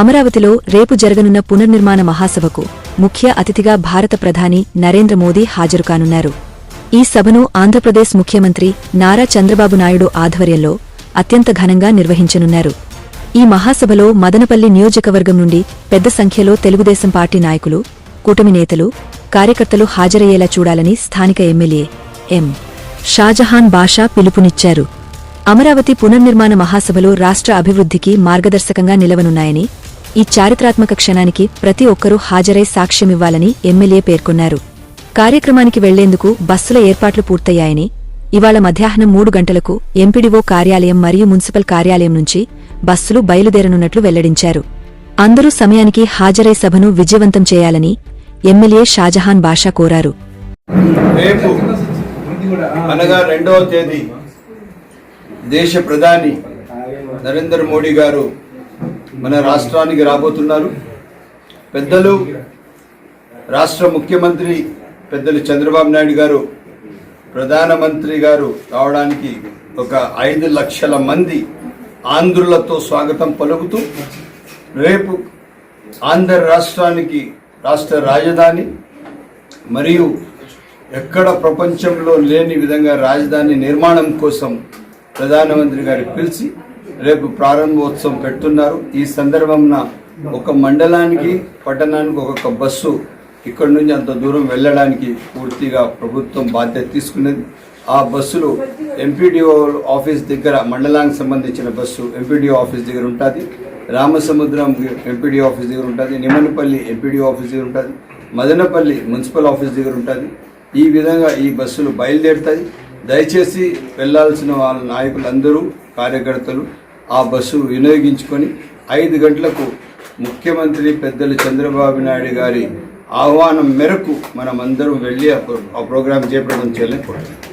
అమరావతిలో రేపు జరగనున్న పునర్నిర్మాణ మహాసభకు ముఖ్య అతిథిగా భారత ప్రధాని నరేంద్ర మోదీ హాజరు కానున్నారు. ఈ సభను ఆంధ్రప్రదేశ్ ముఖ్యమంత్రి నారా చంద్రబాబు నాయుడు ఆధ్వర్యంలో అత్యంత ఘనంగా నిర్వహించనున్నారు. ఈ మహాసభలో మదనపల్లి నియోజకవర్గం నుండి పెద్ద సంఖ్యలో తెలుగుదేశం పార్టీ నాయకులు కూటమి నేతలు కార్యకర్తలు హాజరయ్యేలా చూడాలని స్థానిక ఎమ్మెల్యే ఎం. షాజహాన్ బాషా పిలుపునిచ్చారు. అమరావతి పునర్నిర్మాణ మహాసభలు రాష్ట్ర అభివృద్ధికి మార్గదర్శకంగా నిలవనున్నాయని ఈ చారిత్రాత్మక క్షణానికి ప్రతి ఒక్కరూ హాజరై సాక్ష్యమివ్వాలని ఎమ్మెల్యే పేర్కొన్నారు. కార్యక్రమానికి వెళ్ళేందుకు బస్సుల ఏర్పాట్లు పూర్తయ్యాయని ఇవాళ మధ్యాహ్నం మూడు గంటలకు ఎంపీడీఓ కార్యాలయం మరియు మున్సిపల్ కార్యాలయం నుంచి బస్సులు బయలుదేరనున్నట్లు వెల్లడించారు. అందరూ సమయానికి హాజరై సభను విజయవంతం చేయాలని ఎమ్మెల్యే షాజహాన్ బాషా కోరారు. రేపు అనగా రెండవ తేదీ దేశ ప్రధాని నరేంద్ర మోడీ గారు మన రాష్ట్రానికి రాబోతున్నారు. పెద్దలు రాష్ట్ర ముఖ్యమంత్రి పెద్దలు చంద్రబాబు నాయుడు గారు ప్రధానమంత్రి గారు రావడానికి ఒక ఐదు లక్షల మంది ఆంధ్రులతో స్వాగతం పలుకుతూ రేపు ఆంధ్ర రాష్ట్రానికి రాష్ట్ర రాజధాని మరియు ఎక్కడ ప్రపంచంలో లేని విధంగా రాజధాని నిర్మాణం కోసం ప్రధానమంత్రి గారు పిలిచి రేపు ప్రారంభోత్సవం పెడుతున్నారు. ఈ సందర్భంన ఒక మండలానికి పట్టణానికి ఒక్కొక్క బస్సు ఇక్కడ నుంచి అంత దూరం వెళ్ళడానికి పూర్తిగా ప్రభుత్వం బాధ్యత తీసుకున్నది. ఆ బస్సులు ఎంపీడీఓ ఆఫీస్ దగ్గర మండలానికి సంబంధించిన బస్సు ఎంపీడీఓ ఆఫీస్ దగ్గర ఉంటుంది. రామసముద్రం ఎంపీడీ ఆఫీస్ దగ్గర ఉంటుంది. నిమ్మనపల్లి ఎంపీడీఓ ఆఫీస్ దగ్గర ఉంటుంది. మదనపల్లి మున్సిపల్ ఆఫీస్ దగ్గర ఉంటుంది. ఈ విధంగా ఈ బస్సులు బయలుదేరుతాయి. దయచేసి వెళ్ళాల్సిన వాళ్ళ నాయకులందరూ కార్యకర్తలు ఆ బస్సు వినియోగించుకొని ఐదు గంటలకు ముఖ్యమంత్రి పెద్దలు చంద్రబాబు నాయుడు గారి ఆహ్వానం మేరకు మనం వెళ్ళి ఆ ప్రో- ఆ ప్రోగ్రాం చేపట్టడం చేయాలని కోరుతున్నాం.